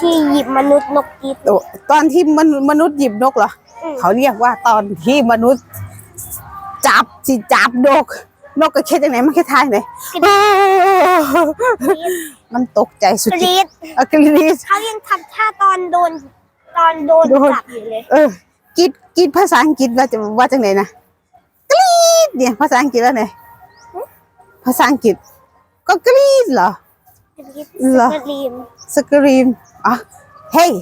ที่หยิบมนุษย์นกกิดโอ้ตอนที่มนุมนุษย์หยิบนกเหรออืม เขาเรียกว่าตอนที่มนุษย์จับสิจับนก นกก็คิดยังไงมันแค่ทายไหนมันตกใจสุดกรีดอะกรีด เขายังทำท่าตอนโดนตอนโดนโดน จับอยู่เลย เออกรีดกรีดภาษาอังกฤษว่าจะว่าจังไหนนะกรีดเนี่ยภาษาอังกฤษว่าไงภาษาอังกฤษ ก็กรีดเหรอ กรีดเหรอ สกรีมสกรีมอะเฮ้ย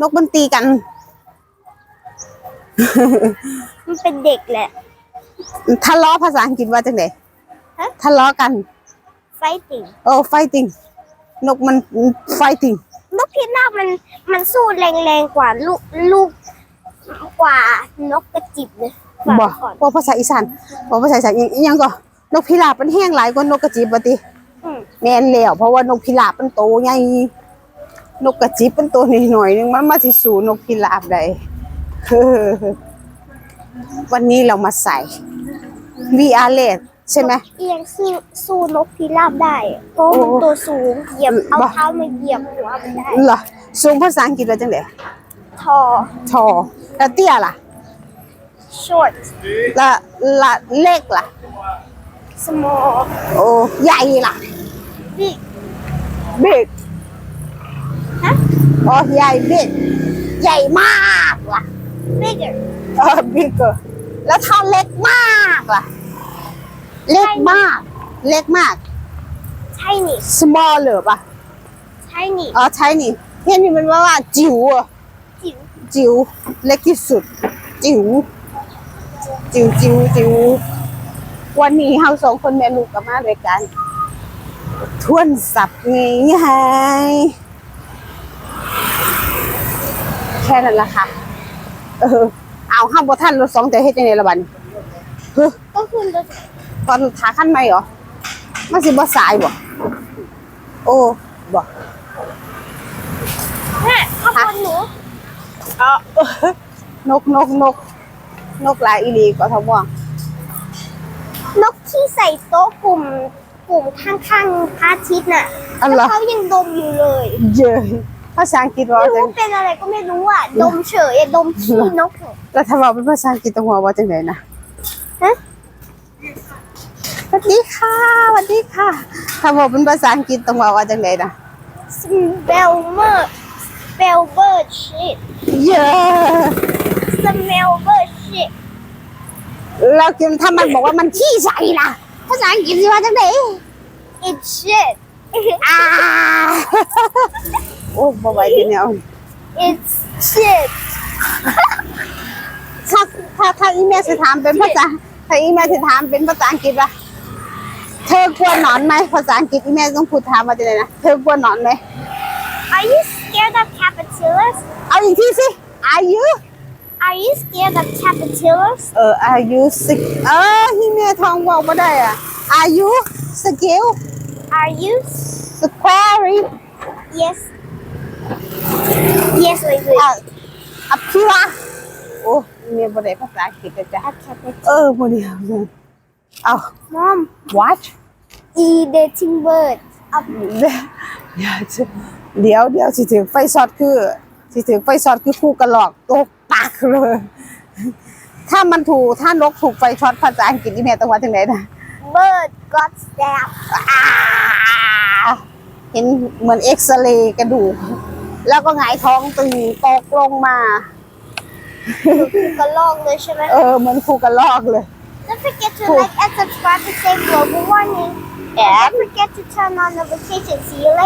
นกมันตีกัน มันเป็นเด็กแหละ ทะเลาะภาษาอังกฤษว่าจังไหนฮะ ทะเลาะกัน fighting โอ้ fighting นกมัน fighting นกพิราบมันมันสู้แรงๆกว่าลูกลูกกว่านกกระจิบเลยกว่าบอกก่อนว่าภาษาอีสานว่าภาษาอีสานอิหยังก็นกพิราบมันแห้งหลายกว่านกกระจิบปติอืม แม่นแล้วเพราะว่านกพิราบมันโตใหญ่นกกระจิบมันตัวน้อยๆนึงมันมาสิสู่นกพิราบได้เฮ้อวันนี้เรามาใส่ VR LED ใช่ไหมเอียงสู้สู้นกพิราบได้เพราะมันโอ้ตัวสูงเหยียบเอาบ้าเท้ามาเหยียบหัวมันได้เหรอสูงภาษาอังกฤษว่าจังได๋ทอทอแล้วเตี้ยล่ะ short และละเล็กล่ะ small โอ้ใหญ่ล่ะ big บิ๊กฮะ อ๋อใหญ่บิ๊กใหญ่มากล่ะ bigger เออบิ๊กเกอร์แล้วถ้าเล็กมากล่ะ เล็กมาก เล็กมาก tiny small เหรอปะ tiny อ๋อใช่นี่เห็นนี่มันว่าว่าจิ๋วอะจิ๋วจิ๋วเล็กที่สุด จิ๋วจิ๋วจิ๋วจิ๋ววันนี้เราสองคนแม่ลูกกับมาด้วยกัน ทวนสับไงไงแค่นั้นละค่ะ เออ เอาห้ามบ่ท่านรถสองแต่เฮ็ดยังไงละบัดนเฮ้ยก็คือตัวตอนขาขั้นไหมเหรอมันสิบ่สายบ่โอ้บ่แม่ข้าวบนหนูเอานกนกนก นกหลายอีหลีกว่าทม่วงนกที่ใส่โต๊ะกลุ่ม กลุ่มข้างๆพระอาทิตย์น่ะอันแล้วละเขายังดมอยู่เลยเยอะภาษาอังกฤษว่าไม่จัรู้งเป็นอะไรก็ไม่รู้อะ ดมเฉยอะดมขี้นกอะแล้วถ้าว่าเป็นภาษาอังกฤษต้องว่าว่าจังไดนะฮะสวัสดีค่ะสวัสดีค่ะ ถ้าว่าเป็นภาษาอังกฤษต้องว่าว่าจังไดนะ Spelmer Spelber shit เยอะ Spelber shit แล้วกินถ้ามันบอกว่ามันขี้ใส่ล่ะ ภาษาอังกฤษสิว่าจังได It's shit อ่าโอ้บ่ไหวทีเนี้ย It's shit ถ้าถ้าถ้าอีเมลสิถามเป็นภาษาถ้าอีเมลสิถามเป็นภาษาอังกฤษล่ะเธอกลัวหนอนไหมภาษาอังกฤษอีเมลต้องพูดถามมาจังไดนะเธอกลัวหนอนไหม Are you scared of caterpillars เอาอีกทีสิ Are you Are you scared of caterpillars เออ Are you sick เออที่แม่ท้องบอกมาได้อะ Are you skill Are you square Yes Yes wait wait อะอภิวะโอ้แม่บ่ได้ภาษาอังกฤษเลยจ้ะ A caterpillar เออบ่ได้เอา Mom what eating bird เอาเดี๋ยวเดี๋ยวเดี๋ยวสิถึงไฟช็อตคือ สิถึงไฟช็อตคือคู่กระหลอกตก ปากเลย ถ้ามันถูกถ้านกถูกไฟช็อตภาษาอังกฤษนี่แม่ต้องว่าจังไดนะ bird got stabbed อ่าเห็นเหมือนเอ็กซเรย์กระดูก แล้วก็หงายท้องตึงตกลงมากระลอกเลยใช่ไหมเออเหมือนคูกระลอกเลย Don't forget to Cool. like and subscribe to save global warming. And don't forget to turn on notifications. See you later.